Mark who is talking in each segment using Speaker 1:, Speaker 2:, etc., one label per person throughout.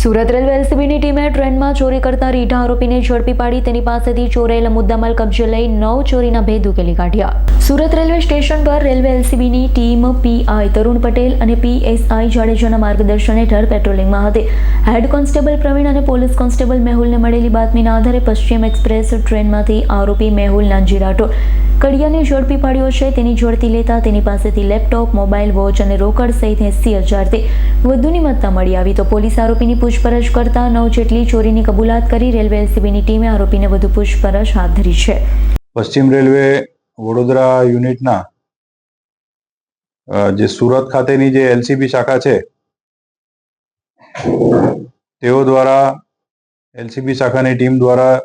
Speaker 1: Surat railway એલસીબીની ટીમે ટ્રેનમાં ચોરી કરતા રીઢા આરોપીને ઝડપી પાડી તેની પાસેથી ચોરાયેલા મુદ્દામાલ કબજે લઈ નવ ચોરીના ભેદ ઉકેલી કાઢ્યા. સુરત રેલવે સ્ટેશન પર રેલવે એલસીબીની ટીમ પીઆઈ તરુણ પટેલ અને પીએસઆઈ જાડેજાના માર્ગદર્શન હેઠળ પેટ્રોલિંગમાં હતી. હેડ કોન્સ્ટેબલ પ્રવીણ અને પોલીસ કોન્સ્ટેબલ મેહુલને મળેલી બાતમીના આધારે પશ્ચિમ એક્સપ્રેસ ટ્રેનમાંથી આરોપી મેહુલ નાનજી રાઠોડ કડિયાને ઝડપી પાડ્યો છે. તેની ઝડપી લેતા તેની પાસેથી લેપટોપ, મોબાઈલ, વોચ અને રોકડ સહિત એંસી હજારથી વધુની મત્તા મળી આવી. તો પોલીસ આરોપીની પૂછપરછ કરતા નવ જેટલી ચોરીની કબૂલાત કરી રેલવે એલસીબીની ટીમે આરોપીને વધુ પૂછપરછ હાથ ધરી છે.
Speaker 2: પશ્ચિમ રેલવે વડોદરા યુનિટના જે સુરત ખાતેની જે એલસીબી શાખા છે, તેઓ દ્વારા એલસીબી શાખાની ટીમ દ્વારા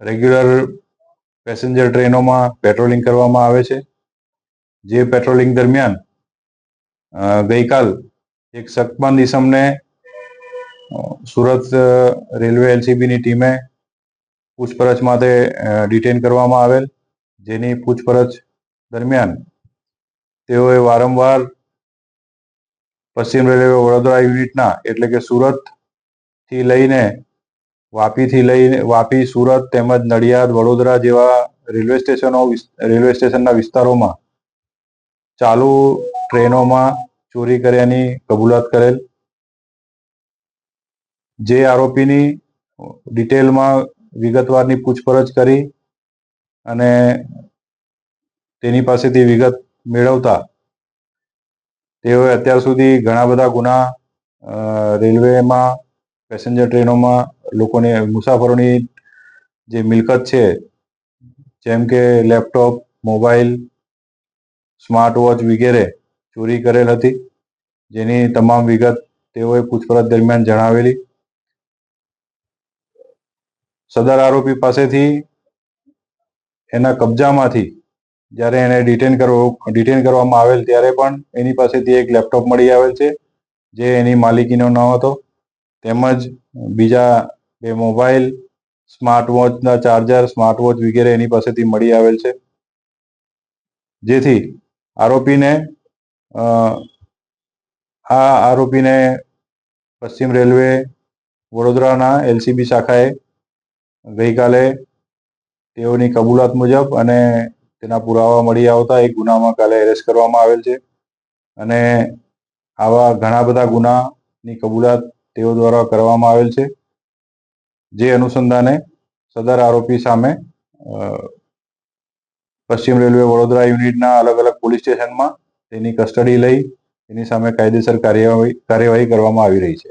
Speaker 2: રેગ્યુલર પેસેન્જર ટ્રેનોમાં પેટ્રોલિંગ કરવામાં આવે છે. જે પેટ્રોલિંગ દરમિયાન ગઈકાલ એક શકમંદ ઇસમને સુરત રેલવે એલસીબીની ટીમે પૂછપરછ માટે ડિટેન કરવામાં આવેલ. જેની પૂછપરછ દરમિયાન તેઓએ વારંવાર પશ્ચિમ રેલવે વડોદરા યુનિટના, એટલે કે સુરતથી લઈને વાપીથી લઈને, વાપી, સુરત તેમજ નડિયાદ, વડોદરા જેવા રેલવે સ્ટેશનો રેલવે સ્ટેશનના વિસ્તારોમાં ચાલુ ટ્રેનોમાં ચોરી કર્યાની કબૂલાત કરેલ. જે આરોપીની ડિટેલમાં વિગતવારની પૂછપરછ કરી અને તેની પાસેથી વિગત મેળવતા તેઓએ અત્યાર સુધી ઘણા બધા ગુના રેલવેમાં, પેસેન્જર ટ્રેનોમાં લોકોને, મુસાફરોની જે મિલકત છે, જેમ કે લેપટોપ, મોબાઈલ, સ્માર્ટ વોચ વગેરે ચોરી કરેલ હતી. જેની તમામ વિગત તેઓએ પૂછપરછ દરમિયાન જણાવેલી. સદર આરોપી પાસેથી એના કબજામાંથી જ્યારે એને ડિટેન કરવો ડિટેન કરવામાં આવેલ ત્યારે પણ એની પાસેથી એક લેપટોપ મળી આવેલ છે, જે એની માલિકીનો ન હતો. તેમજ બીજા બે મોબાઈલ સ્માર્ટ વોચના ચાર્જર સ્માર્ટ વોચ વગેરે એની પાસેથી મળી આવેલ છે. જેથી આરોપીને આ આરોપીને પશ્ચિમ રેલવે વડોદરાના એલસીબી શાખાએ ગઈકાલે તેઓની કબૂલાત મુજબ અને તેના પુરાવા મળી આવતા એક ગુનામાં કાલે એરેસ્ટ કરવામાં આવેલ છે. અને આવા ઘણા બધા ગુનાની કબૂલાત તેઓ દ્વારા કરવામાં આવેલ છે. જે અનુસંધાને સદર આરોપી સામે પશ્ચિમ રેલવે વડોદરા યુનિટના અલગ અલગ પોલીસ સ્ટેશનમાં તેની કસ્ટડી લઈ તેની સામે કાયદેસર કાર્યવાહી કાર્યવાહી કરવામાં આવી રહી છે.